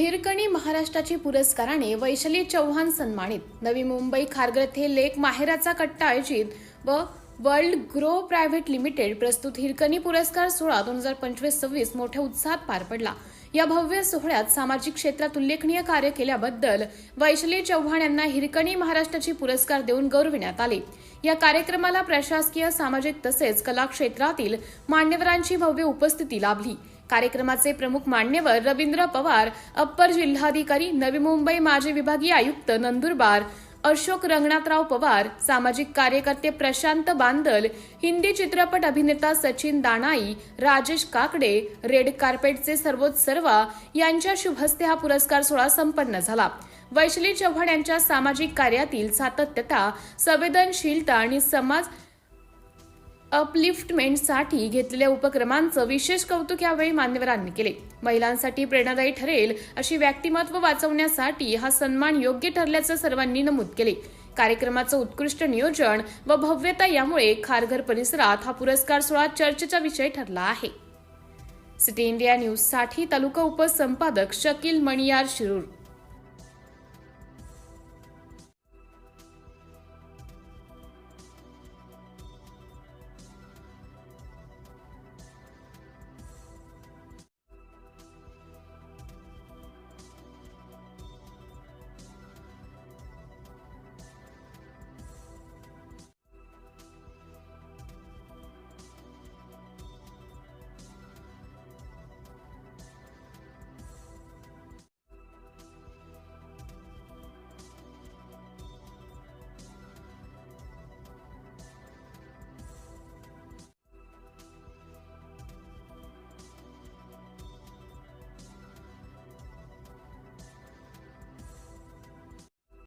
हिरकणी महाराष्ट्राची पुरस्काराने वैशाली चव्हाण सन्मानित. नवी मुंबई खारग्रथे लेक माहेराचा कट्टा आयोजित व वर्ल्ड ग्रो प्रायव्हेट लिमिटेड प्रस्तुत हिरकणी पुरस्कार सोहळा दोन हजार पंचवीस सव्वीस मोठ्या उत्साहात पार पडला. या भव्य सोहळ्यात सामाजिक क्षेत्रात उल्लेखनीय कार्य केल्याबद्दल वैशाली चव्हाण यांना हिरकणी महाराष्ट्राची पुरस्कार देऊन गौरविण्यात आले. या कार्यक्रमाला प्रशासकीय सामाजिक तसेच कला क्षेत्रातील मान्यवरांची भव्य उपस्थिती लाभली. कार्यक्रमाचे प्रमुख मान्यवर रवींद्र पवार अप्पर जिल्हाधिकारी नवी मुंबई माजी विभागीय आयुक्त नंदुरबार अशोक रंगनाथराव पवार सामाजिक कार्यकर्ते प्रशांत बांदल हिंदी चित्रपट अभिनेता सचिन दानाई राजेश काकडे रेड कार्पेटचे सर्वोच्च सर्वा यांच्या शुभहस्ते हा पुरस्कार सोहळा संपन्न झाला. वैशली चव्हाण यांच्या सामाजिक कार्यातील सातत्यता संवेदनशीलता आणि समाज अपलिफ्टमेंटसाठी घेतलेल्या उपक्रमांचं विशेष कौतुक यावेळी मान्यवरांनी केले. महिलांसाठी प्रेरणादायी ठरेल अशी व्यक्तिमत्व वाचवण्यासाठी हा सन्मान योग्य ठरल्याचं सर्वांनी नमूद केले. कार्यक्रमाचं उत्कृष्ट नियोजन व भव्यता यामुळे खारघर परिसरात हा पुरस्कार सोहळा चर्चेचा विषय ठरला आहे. सिटी इंडिया न्यूजसाठी तालुका उपसंपादक शकील मणियार शिरूर.